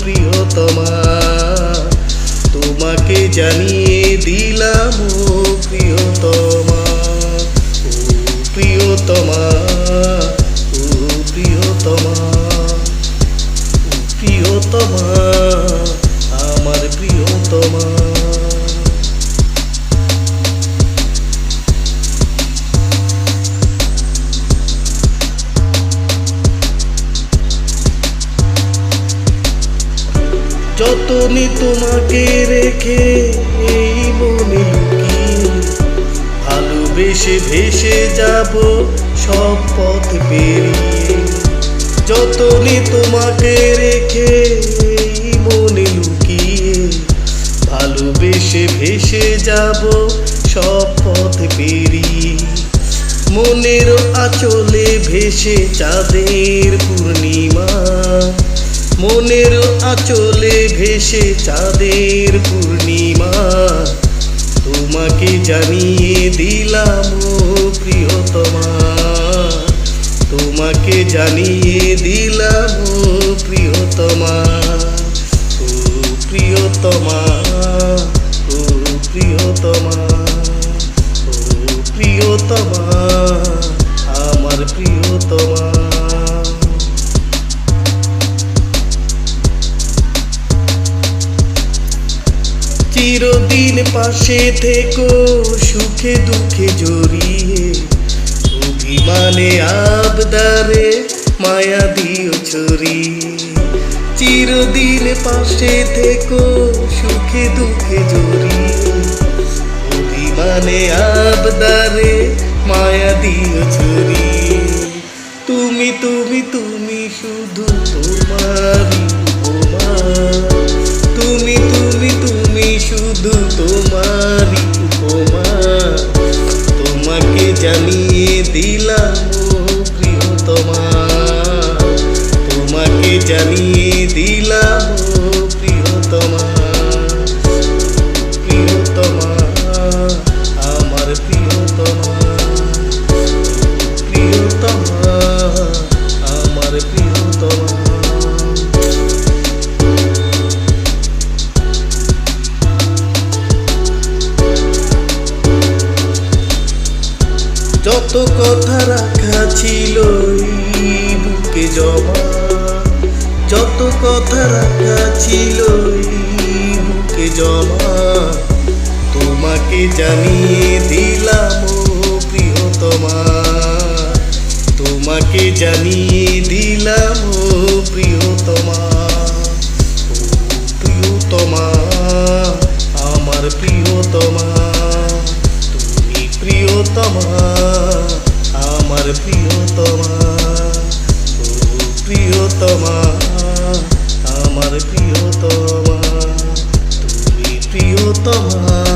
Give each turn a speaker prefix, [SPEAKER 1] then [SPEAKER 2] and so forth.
[SPEAKER 1] প্রিয়তমা তোমাকে জানিয়ে দিলাম ও প্রিয়তমা ও প্রিয়তমা ও প্রিয়তমা প্রিয়তমা আমার প্রিয়তমা। যতনি তোমাকে রেখে এই মনে লুকিয়ে ভালোবেসে ভেসে যাব সব পথ পেরিয়ে। যতনি তোমাকে রেখে এই মনে লুকিয়ে। ভালোবেসে ভেসে যাব সব পথ পেরিয়ে। মনের আচলে ভেসে চাঁদের পূর্ণিমা। মনের আচলে ভেসে চাঁদের পূর্ণিমা। তোমাকে জানিয়ে দিলাম প্রিয়তমা। তোমাকে জানিয়ে দিলাম প্রিয়তমা। ও প্রিয়তমা ও প্রিয়তমা। চিরদিন পাশে থেকো, সুখে দুঃখে জড়িয়ে। অভিমানে আবদারে মায়া দিও ছড়িয়ে। চিরদিন পাশে থেকো, সুখে দুঃখে জড়িয়ে। অভিমানে আবদারে মায়া দিও ছড়িয়ে। তুমি তুমি তুমি জানিয়ে দিলাম প্রিয়তমা প্রিয়তমা, আমার প্রিয়তমা প্রিয়তমা, আমার প্রিয়তমা। যত কথা রাখা ছিল বুকে জমা যত কথা রাখা ছিল মুখে জমা, তোমাকে জানিয়ে দিলাম প্রিয়তমা। তোমাকে জানিয়ে দিলাম প্রিয়তমা। প্রিয়তমা, আমার প্রিয়তমা। তুমি প্রিয়তমা, আমার প্রিয়তমা। প্রিয়তমা। আমার প্রিয়তমা তুমি প্রিয়তমা।